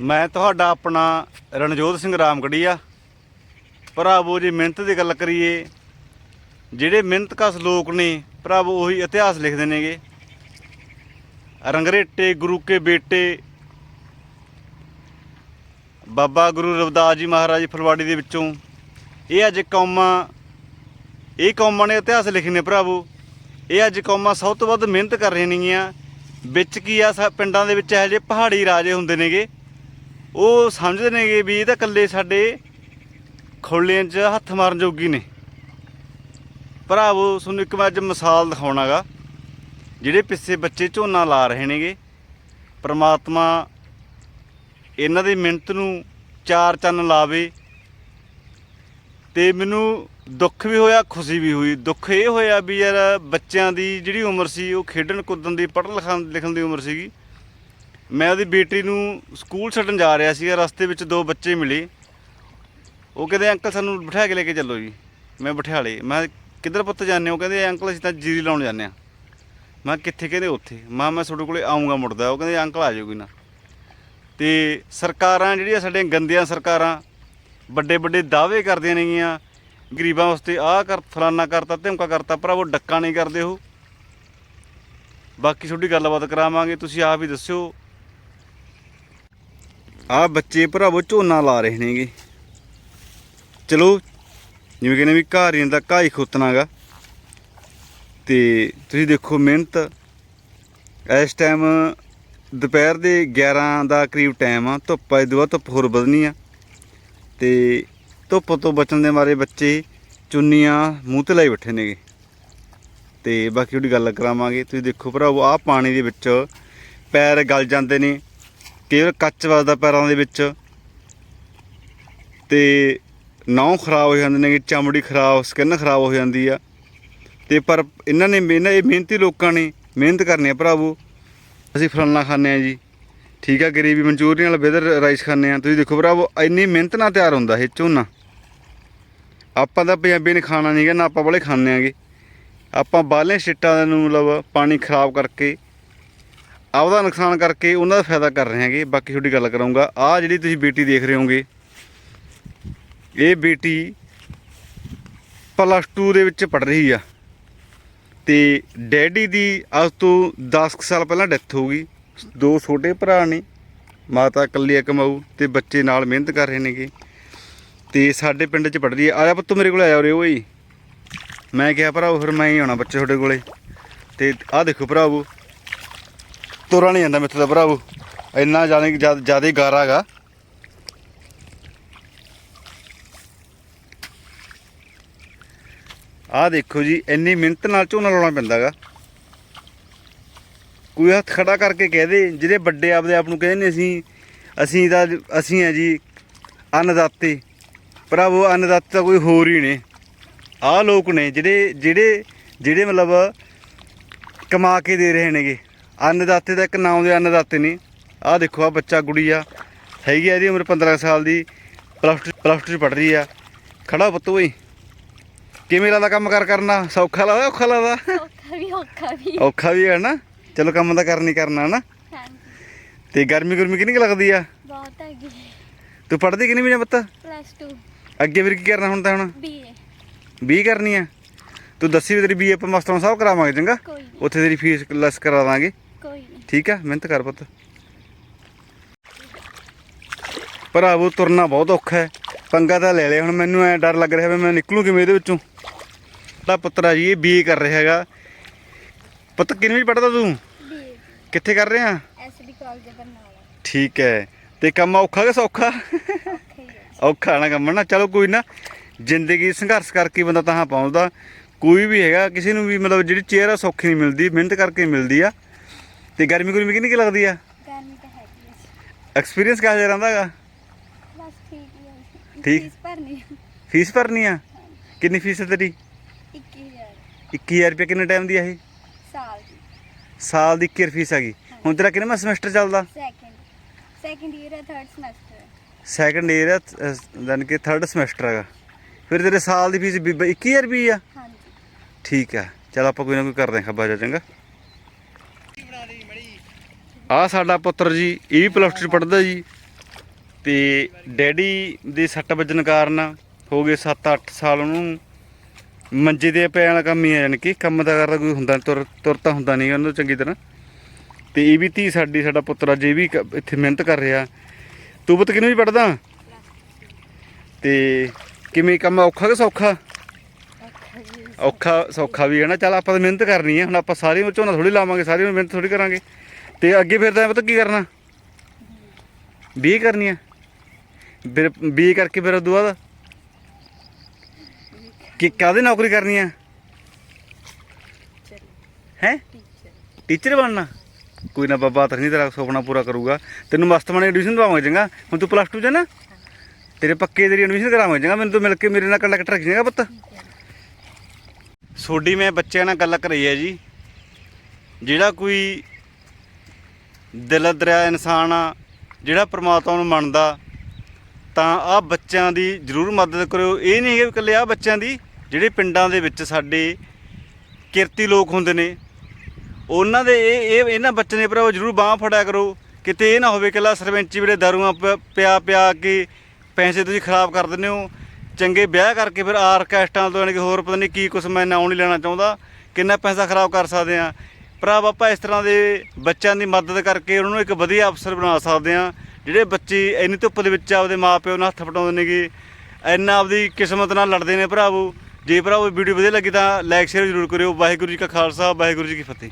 ਮੈਂ ਤੁਹਾਡਾ ਆਪਣਾ ਰਣਜੋਤ ਸਿੰਘ ਰਾਮਗੜੀਆ। ਭਰਾਵੋ ਜੀ ਮਿਹਨਤ ਦੀ ਗੱਲ ਕਰੀਏ, ਜਿਹੜੇ ਮਿਹਨਤਕਸ਼ ਲੋਕ ਨੇ ਭਰਾਵੋ ਉਹੀ ਇਤਿਹਾਸ ਲਿਖਦੇ ਨੇਗੇ। ਰੰਗਰੇਟੇ, ਗੁਰੂ ਕੇ ਬੇਟੇ, ਬਾਬਾ ਗੁਰੂ ਰਵਿਦਾਸ ਜੀ ਮਹਾਰਾਜ ਫਲਵਾੜੀ ਦੇ ਵਿੱਚੋਂ, ਇਹ ਅੱਜ ਕੌਮਾਂ, ਇਹ ਕੌਮਾਂ ਨੇ ਇਤਿਹਾਸ ਲਿਖੇ ਨੇ ਭਰਾਵੋ ਇਹ ਅੱਜ ਕੌਮਾਂ ਸਭ ਤੋਂ ਵੱਧ ਮਿਹਨਤ ਕਰ ਰਹੀਆਂ ਨੇਗੀਆਂ। ਵਿੱਚ ਕੀ ਆ, ਸਾ, ਪਿੰਡਾਂ ਦੇ ਵਿੱਚ ਇਹੋ ਜਿਹੇ ਪਹਾੜੀ ਰਾਜੇ ਹੁੰਦੇ ਨੇਗੇ। ਉਹ ਸਮਝਦੇ ਨੇਗੇ ਵੀ ਇਹ ਤਾਂ ਇਕੱਲੇ ਸਾਡੇ ਖੋਲਿਆਂ 'ਚ ਹੱਥ ਮਾਰਨ ਜੋਗੀ ਨੇ। ਭਰਾਵੋ, ਤੁਹਾਨੂੰ ਇੱਕ ਮੈਂ ਅੱਜ ਮਿਸਾਲ ਦਿਖਾਉਣਾਗਾ, ਜਿਹੜੇ ਪਿੱਛੇ ਬੱਚੇ ਝੋਨਾ ਲਾ ਰਹੇ ਨੇਗੇ। ਪ੍ਰਮਾਤਮਾ ਇਹਨਾਂ ਦੀ ਮਿਹਨਤ ਨੂੰ ਚਾਰ ਚੰਨ ਲਾਵੇ ਤੇ ਮੈਨੂੰ ਦੁੱਖ ਵੀ ਹੋਇਆ, ਖੁਸ਼ੀ ਵੀ ਹੋਈ। ਦੁੱਖ ਇਹ ਹੋਇਆ ਵੀ ਯਾਰ ਬੱਚਿਆਂ ਦੀ ਜਿਹੜੀ ਉਮਰ ਸੀ, ਉਹ ਖੇਡਣ ਕੁੱਦਣ ਦੀ ਪੜ੍ਹਨ ਲਿਖਣ ਲਿਖਣ ਦੀ ਉਮਰ ਸੀਗੀ। ਮੈਂ ਉਹਦੀ ਬੇਟੀ ਨੂੰ ਸਕੂਲ ਛੱਡਣ ਜਾ ਰਿਹਾ ਸੀਗਾ ਰਸਤੇ ਵਿੱਚ ਦੋ ਬੱਚੇ ਮਿਲੇ। ਉਹ ਕਹਿੰਦੇ ਅੰਕਲ ਸਾਨੂੰ ਬਿਠਾ ਕੇ ਲੈ ਕੇ ਚੱਲੋ ਜੀ। ਮੈਂ ਬਿਠਾ ਮੈਂ ਕਿੱਧਰ ਪੁੱਤ ਜਾਂਦੇ ਹੋ? ਕਹਿੰਦੇ ਅੰਕਲ ਅਸੀਂ ਤਾਂ ਜੀਰੀ ਲਾਉਣ ਜਾਂਦੇ ਆ ਮੈਂ ਕਿਹਾ, ਕਿੱਥੇ? ਕਹਿੰਦੇ ਉੱਥੇ। ਮੈਂ ਮੈਂ ਤੁਹਾਡੇ ਕੋਲੇ ਆਉਂਗਾ ਮੁੜਦਾ। ਉਹ ਕਹਿੰਦੇ ਅੰਕਲ ਆ ਜਾਓ ਕੋਈ ਨਾ। ਤੇ ਸਰਕਾਰਾਂ ਜਿਹੜੀਆਂ ਸਾਡੀਆਂ ਗੰਦੀਆਂ ਸਰਕਾਰਾਂ ਵੱਡੇ ਵੱਡੇ ਦਾਅਵੇ ਕਰਦੀਆਂ ਨੇਗੀਆਂ ਗਰੀਬਾਂ ਵਾਸਤੇ ਆਹ ਕਰ ਫਲਾਨਾ ਕਰਤਾ ਧਮਕਾ ਕਰਤਾ ਪਰ ਉਹ ਡੱਕਾ ਨਹੀਂ ਕਰਦੇ ਉਹ। ਬਾਕੀ ਤੁਹਾਡੀ ਗੱਲਬਾਤ ਕਰਾਵਾਂਗੇ ਤੁਸੀਂ ਆਪ ਹੀ ਦੱਸਿਓ। ਆਹ ਬੱਚੇ ਭਰਾਵੋ ਝੋਨਾ ਲਾ ਰਹੇ ਨੇਗੇ। ਚਲੋ, ਜਿਵੇਂ ਕਹਿੰਦੇ ਵੀ ਘਰ ਹੀ ਦਾ ਘਾਈ ਖੋਤਨਾਗਾ। ਤੇ ਤੁਸੀਂ ਦੇਖੋ ਮਿਹਨਤ। ਇਸ ਟਾਈਮ ਦੁਪਹਿਰ ਦੇ 11 ਦਾ ਕਰੀਬ ਟਾਈਮ ਆ, ਧੁੱਪ ਆ ਦੁਆ ਧੁੱਪ ਹੋਰ ਵਧਣੀ ਆ। ਤੇ ਧੁੱਪ ਤੋਂ ਬਚਣ ਦੇ ਮਾਰੇ ਬੱਚੇ ਚੁੰਨੀਆਂ ਮੂੰਹ ਤੇ ਲਾਈ ਬੈਠੇ ਨੇਗੇ। ਤੇ ਬਾਕੀ ਉਹਦੀ ਗੱਲ ਕਰਾਵਾਂਗੇ। ਤੁਸੀਂ ਦੇਖੋ ਭਰਾਵੋ, ਆਹ ਪਾਣੀ ਦੇ ਵਿੱਚ ਪੈਰ ਗਲ ਜਾਂਦੇ ਨੇ। ਕੇਵਲ ਕੱਚ ਵੱਜਦਾ ਪੈਰਾਂ ਦੇ ਵਿੱਚ। ਤੇ ਨਹੁੰ ਖਰਾਬ ਹੋ ਜਾਂਦੇ ਨੇ, ਚਮੜੀ ਖਰਾਬ, ਸਕਿਨ ਖਰਾਬ ਹੋ ਜਾਂਦੀ ਆ। ਤੇ ਪਰ ਇਹਨਾਂ ਨੇ ਇਹਨਾਂ ਇਹ ਮਿਹਨਤੀ ਲੋਕਾਂ ਨੇ ਮਿਹਨਤ ਕਰਨੀ ਆ ਭਰਾਵੋ। ਅਸੀਂ ਫਲਾਨਾ ਖਾਂਦੇ ਆ ਜੀ। ਠੀਕ ਆ, ਗਰੀਬੀ ਮਨਚੂਰੀਅਨ ਨਾਲ ਬੇਦਰ ਰਾਈਸ ਖਾਂਦੇ ਆ ਤੁਸੀਂ ਦੇਖੋ ਭਰਾਵੋ, ਇੰਨੀ ਮਿਹਨਤ ਨਾਲ ਤਿਆਰ ਹੁੰਦਾ ਇਹ ਝੋਨਾ। ਆਪਾਂ ਤਾਂ ਪੰਜਾਬੀ ਨੇ ਖਾਣਾ ਨਹੀਂਗਾ ਨਾ ਆਪਾਂ ਵਾਲੇ ਖਾਂਦੇ ਆਂਗੇ ਆਪਾਂ ਬਾਹਲੇ ਛਿੱਟਾਂ ਨੂੰ ਮਤਲਬ ਪਾਣੀ ਖਰਾਬ ਕਰਕੇ ਆਪਦਾ ਨੁਕਸਾਨ ਕਰਕੇ ਉਹਨਾਂ ਦਾ ਫਾਇਦਾ ਕਰ ਰਹੇ ਹਾਂਗੇ। ਬਾਕੀ ਤੁਹਾਡੀ ਗੱਲ ਕਰਾਂਗਾ। ਆਹ ਜਿਹੜੀ ਤੁਸੀਂ ਬੇਟੀ ਦੇਖ ਰਹੇ ਹੋਗੇ, ਇਹ ਬੇਟੀ ਪਲੱਸ 2 ਦੇ ਵਿੱਚ ਪੜ ਰਹੀ ਆ। ਤੇ ਡੈਡੀ ਦੀ ਅੱਜ ਤੋਂ 10 ਕੁ ਸਾਲ ਪਹਿਲਾਂ ਡੈਥ ਹੋ ਗਈ। ਦੋ ਛੋਟੇ ਭਰਾ ਨੇ, ਮਾਤਾ ਇਕੱਲੀ ਕਮਾਊ ਤੇ ਬੱਚੇ ਨਾਲ ਮਿਹਨਤ ਕਰ ਰਹੇ ਨੇਗੇ। ਤੇ ਸਾਡੇ ਪਿੰਡ 'ਚ ਪੜ੍ਹਦੀ ਆ। ਆਇਆ ਪੁੱਤ ਮੇਰੇ ਕੋਲ, ਆਇਆ ਉਰੇ, ਓਏ। ਮੈਂ ਕਿਹਾ ਭਰਾਓ, ਫਿਰ ਮੈਂ ਹੀ ਆਉਣਾ ਬੱਚੇ ਤੁਹਾਡੇ ਕੋਲੇ। ਤੇ ਆਹ ਦੇਖੋ ਭਰਾਵੋ ਤੁਰਾ ਨਹੀਂ ਜਾਂਦਾ ਮਿੱਥੇ ਦਾ ਭਰਾਵੋ ਇੰਨਾ ਜਾਣੇ ਕਿ ਜ਼ਿਆਦਾ ਗਾਰਾ ਹੈਗਾ। ਆਹ ਦੇਖੋ ਜੀ, ਇੰਨੀ ਮਿਹਨਤ ਨਾਲ ਝੋਨਾ ਲਾਉਣਾ ਪੈਂਦਾਗਾ ਕੋਈ ਹੱਥ ਖੜਾ ਕਰਕੇ ਕਹਿ ਦੇ, ਜਿਹੜੇ ਵੱਡੇ ਆਪਦੇ ਆਪ ਨੂੰ ਕਹਿੰਦੇ ਨੇ, ਅਸੀਂ ਅਸੀਂ ਤਾਂ ਅਸੀਂ ਆ ਜੀ, ਅੰਨਦਾਤੇ। ਭਰਾਵੋ ਅੰਨਦਾਤੇ ਤਾਂ ਕੋਈ ਹੋਰ ਹੀ ਨੇ। ਆਹ ਲੋਕ ਨੇ ਜਿਹੜੇ ਜਿਹੜੇ ਜਿਹੜੇ ਮਤਲਬ ਕਮਾ ਕੇ ਦੇ ਰਹੇ ਨੇਗੇ। ਅੰਨਦਾਤੇ ਦਾ ਇੱਕ ਨਾਮ ਦੇ ਅੰਨਦਾਤੇ ਨੇ। ਆਹ ਦੇਖੋ ਆ ਬੱਚਾ ਗੁੜੀ ਆ। ਹੈਗੀ ਆ ਇਹਦੀ ਉਮਰ 15 ਸਾਲ ਦੀ। ਪਲੱਸ ਪਲੱਸ 'ਚ ਪੜ ਰਹੀ ਆ। ਖੜਾ ਪੁੱਤ ਓਏ। ਕਿਵੇਂ ਲੱਗਦਾ ਕੰਮ ਕਰ ਕਰਨਾ? ਸੌਖਾ ਲੱਗਦਾ ਔਖਾ ਲੱਗਦਾ? ਔਖਾ ਵੀ ਔਖਾ ਵੀ। ਔਖਾ ਵੀ ਹੈ ਨਾ। ਚਲੋ ਕੰਮ ਤਾਂ ਕਰਨੀ ਕਰਨਾ ਨਾ ਹਾਂਜੀ। ਤੇ ਗਰਮੀ ਗੁਰਮੀ ਕਿੰਨੀ ਕੁ ਲੱਗਦੀ ਆ? ਬਹੁਤ ਹੈਗੀ। ਤੂੰ ਪੜ੍ਹਦੀ ਕਿ ਨਹੀਂ ਵੀ ਪੁੱਤ? ਪਲੱਸ 2 ਅੱਗੇ ਫਿਰ ਕੀ ਕਰਨਾ ਹੁਣ ਤਾਂ ਹੁਣ? ਬੀਏ 20 ਕਰਨੀ ਆ? ਤੂੰ ਦੱਸੀ ਵੀ ਤੇਰੀ ਬੀਏ ਆਪਾਂ ਮਾਸਟਰਾਂ ਸਾਹਿਬ ਕਰਾਵਾਂਗੇ ਚੰਗਾ? ਉੱਥੇ ਤੇਰੀ ਫੀਸ ਲੈਸ ਕਰਾ ਦਾਂਗੇ। ਕੋਈ ਨਹੀਂ। ਠੀਕ ਆ ਮਿਹਨਤ ਕਰ ਪੁੱਤ। ਭਰਾਵੋ ਤੁਰਨਾ ਬਹੁਤ ਔਖਾ ਹੈ। ਪੰਗਾ ਤਾਂ ਲੈ ਲਿਆ ਹੁਣ ਮੈਨੂੰ ਐ ਡਰ ਲੱਗ ਰਿਹਾ ਵੀ ਮੈਂ ਨਿਕਲੂ ਕਿਵੇਂ ਇਹਦੇ ਵਿੱਚੋਂ? ਦਾ ਪੁੱਤਰਾ ਜੀ ਇਹ ਬੀਏ ਕਰ ਰਿਹਾ ਹੈਗਾ। ਪੁੱਤ ਕਿੰਨਵੀਂ ਪੜਦਾ ਤੂੰ? ਕਿੱਥੇ ਕਰ ਰਿਹਾ? SD college Barnala. ਠੀਕ ਹੈ। ਤੇ ਕੰਮ ਔਖਾ ਕਿ ਸੌਖਾ? ਔਖਾ ਹੀ ਹੈ ਔਖਾ ਨਾ ਕੰਮ ਨਾ। ਚਲੋ ਕੋਈ ਨਾ ਜ਼ਿੰਦਗੀ ਸੰਘਰਸ਼ ਕਰਕੇ ਬੰਦਾ ਤਾਂ ਪਹੁੰਚਦਾ। ਕੋਈ ਵੀ ਹੈਗਾ ਕਿਸੇ ਨੂੰ ਵੀ ਮਤਲਬ ਜਿਹੜੀ ਚੇਅਰ ਆ ਸੌਖੀ ਨਹੀਂ ਮਿਲਦੀ ਮਿਹਨਤ ਕਰਕੇ ਮਿਲਦੀ ਆ। ਤੇ ਗਰਮੀ ਗੁਰਮੀ ਕਿੰਨੀ ਕੁ ਲੱਗਦੀ ਆ? ਗਰਮੀ ਤਾਂ ਹੈਗੀ ਹੈ ਐਕਸਪੀਰੀਅੰਸ ਕਿਹੋ ਜਿਹਾ ਰਹਿੰਦਾ ਹੈਗਾ? ਬਸ ਠੀਕ ਹੀ ਹੈ ਠੀਕ। ਫੀਸ ਭਰਨੀ ਹੈ। ਫੀਸ ਭਰਨੀ ਆ? ਕਿੰਨੀ ਫੀਸ ਹੈ ਤੇਰੀ? 21000 21000 ਰੁਪਏ ਕਿੰਨੇ ਟਾਈਮ ਦੀ ਆ ਇਹ? ਸਾਲ ਦੀ। ਸਾਲ ਦੀ 21 ਫੀਸ ਹੈਗੀ। ਹੁਣ ਤੇਰਾ ਕਿੰਨਾ ਸਮੈਸਟਰ ਚੱਲਦਾ? ਸੈਕਿੰਡ ਸੈਕਿੰਡ ਈਅਰ ਹੈ ਥਰਡ ਸਮੈਸਟਰ ਸੈਕੰਡ ਈਅਰ ਹੈ ਦਨ ਕਿ ਥਰਡ ਸਮੈਸਟਰ ਹੈਗਾ। ਫਿਰ ਤੇਰੇ ਸਾਲ ਦੀ ਫੀਸ 21000 ਰੁਪਏ ਆ ਹਾਂਜੀ। ਠੀਕ ਆ। ਚਲ ਆਪਾਂ ਕੋਈ ਨਾ ਕੋਈ ਕਰਦੇ ਹਾਂ ਖੱਬਾ ਜਾ ਚੰਗਾ। ਆ ਸਾਡਾ ਪੁੱਤਰ ਜੀ, ਇਹ ਵੀ ਪਲੱਸ 2 ਪੜਦਾ ਜੀ। ਤੇ ਡੈਡੀ ਦੇ ਸੱਟ ਵੱਜਣ ਕਾਰਨ ਹੋ ਗਏ 7-8 ਸਾਲ ਉਹਨੂੰ ਮੰਜੇ ਤੇ ਪੈਣ ਵਾਲਾ ਕੰਮ ਹੀ ਆ ਜਾਣੀ ਕਿ ਕੰਮ ਦਾ ਕਰਦਾ ਕੋਈ ਹੁੰਦਾ ਤੁਰ ਤੁਰਤਾ ਹੁੰਦਾ ਨਹੀਂ ਉਹਨੂੰ ਚੰਗੀ ਤਰ੍ਹਾਂ। ਤੇ ਇਹ ਵੀ ਧੀ ਸਾਡੀ, ਸਾਡਾ ਪੁੱਤਰ ਅੱਜ ਇਹ ਵੀ ਇੱਥੇ ਮਿਹਨਤ ਕਰ ਰਿਹਾ। ਤੂੰ ਪੁੱਤ ਕਿਹਨੂੰ ਵੀ ਪੜਦਾ ਤੇ ਕਿਵੇਂ ਕੰਮ ਔਖਾ ਕਿ ਸੌਖਾ? ਔਖਾ, ਸੌਖਾ ਵੀ ਹੈ ਨਾ। ਚੱਲ ਆਪਾਂ ਤਾਂ ਮਿਹਨਤ ਕਰਨੀ ਹੈ ਹੁਣ ਆਪਾਂ ਸਾਰੀ ਨੂੰ ਝੋਨਾ ਥੋੜੀ ਲਾਵਾਂਗੇ ਸਾਰੀ ਮਿਹਨਤ ਥੋੜੀ ਕਰਾਂਗੇ। ਤੇ ਅੱਗੇ ਫਿਰ ਤਾਂ ਪਤਾ ਕੀ ਕਰਨਾ? ਬੀਏ ਕਰਨੀ ਆ। ਫਿਰ ਬੀਏ ਕਰਕੇ ਫਿਰ ਉਦੋਂ ਬਾਅਦ ਕਿ ਕਾਹਦੀ ਨੌਕਰੀ ਕਰਨੀ ਹੈ ਹੈ? ਟੀਚਰ ਬਣਨਾ। ਕੋਈ ਨਾ ਬਾਬਾ ਤਾਂ ਨਹੀਂ ਤੇਰਾ ਸੁਪਨਾ ਪੂਰਾ ਕਰੂਗਾ। ਤੈਨੂੰ ਮਸਤ ਬਣੇ ਐਡਮਿਸ਼ਨ ਦਵਾਵਾਂਗੇ ਚੰਗਾ। ਹੁਣ ਤੂੰ ਪਲੱਸ 2 ਚ ਨਾ। ਤੇਰੇ ਪੱਕੇ ਤੇਰੀ ਐਡਮਿਸ਼ਨ ਕਰਾਵਾਂਗੇ ਚੰਗਾ। ਮੈਨੂੰ ਤੂੰ ਮਿਲ ਕੇ ਮੇਰੇ ਨਾਲ ਕੰਟੈਕਟ ਰੱਖ ਜਾਏਗਾ ਪੁੱਤ। ਸੋਡੀ ਮੈਂ ਬੱਚਿਆਂ ਨਾਲ ਗੱਲ ਕਰੀ ਹੈ ਜੀ। ਜਿਹੜਾ ਕੋਈ ਦਿਲ ਦਰਿਆ ਇਨਸਾਨ ਆ, ਜਿਹੜਾ ਪ੍ਰਮਾਤਮਾ ਨੂੰ ਮੰਨਦਾ, ਤਾਂ ਆ ਬੱਚਿਆਂ ਦੀ ਜ਼ਰੂਰ ਮਦਦ ਕਰਿਓ। ਇਹ ਨਹੀਂ ਹੈ ਕਿ ਇਕੱਲੇ ਆ ਬੱਚਿਆਂ ਦੀ, ਜਿਹੜੇ ਪਿੰਡਾਂ ਦੇ ਵਿੱਚ ਸਾਡੇ ਕਿਰਤੀ ਲੋਕ ਹੁੰਦੇ ਨੇ, ਉਹਨਾਂ ਦੇ ਇਹ ਇਹ, ਇਹਨਾਂ ਬੱਚਿਆਂ ਦੇ ਭਰਾਵੋ ਜ਼ਰੂਰ ਬਾਹ ਫੜਿਆ ਕਰੋ। ਕਿਤੇ ਇਹ ਨਾ ਹੋਵੇ ਇਕੱਲਾ ਸਰਪੰਚੀ ਵੇਲੇ ਦਾਰੂਆਂ ਪ- ਪਿਆ ਪਿਆ ਕੇ ਪੈਸੇ ਤੁਸੀਂ ਖਰਾਬ ਕਰ ਦਿੰਦੇ ਹੋ, ਚੰਗੇ ਵਿਆਹ ਕਰਕੇ ਫਿਰ ਆਰਕੈਸਟਰਾਂ ਤੋਂ ਯਾਨੀ ਕਿ ਹੋਰ ਪਤਾ ਨਹੀਂ ਕੀ ਕੁਛ ਮੈਂ ਨਾਮ ਨਹੀਂ ਲੈਣਾ ਚਾਹੁੰਦਾ, ਕਿੰਨਾ ਪੈਸਾ ਖਰਾਬ ਕਰ ਸਕਦੇ ਆ ਭਰਾ, ਆਪਾਂ ਇਸ ਤਰ੍ਹਾਂ ਦੇ ਬੱਚਿਆਂ ਦੀ ਮਦਦ ਕਰਕੇ ਉਹਨਾਂ ਨੂੰ ਇੱਕ ਵਧੀਆ ਅਫਸਰ ਬਣਾ ਸਕਦੇ ਆ ਜਿਹੜੇ ਬੱਚੇ ਇੰਨੀ ਧੁੱਪ ਦੇ ਵਿੱਚ ਆਪਦੇ ਮਾਪਿਓ ਨਾਲ ਹੱਥ ਪਟਾਉਂਦੇ ਨੇਗੇ, ਇੰਨਾ ਆਪਦੀ ਕਿਸਮਤ ਨਾਲ ਲੜਦੇ ਨੇ ਭਰਾਵੋ। ਜੇ ਭਰਾਵੋ ਵੀਡੀਓ ਵਧੀਆ ਲੱਗੀ ਤਾਂ ਲਾਈਕ ਸ਼ੇਅਰ ਜ਼ਰੂਰ ਕਰਿਓ। ਵਾਹਿਗੁਰੂ ਜੀ ਕਾ ਖਾਲਸਾ, ਵਾਹਿਗੁਰੂ ਜੀ ਕੀ ਫਤਿਹ।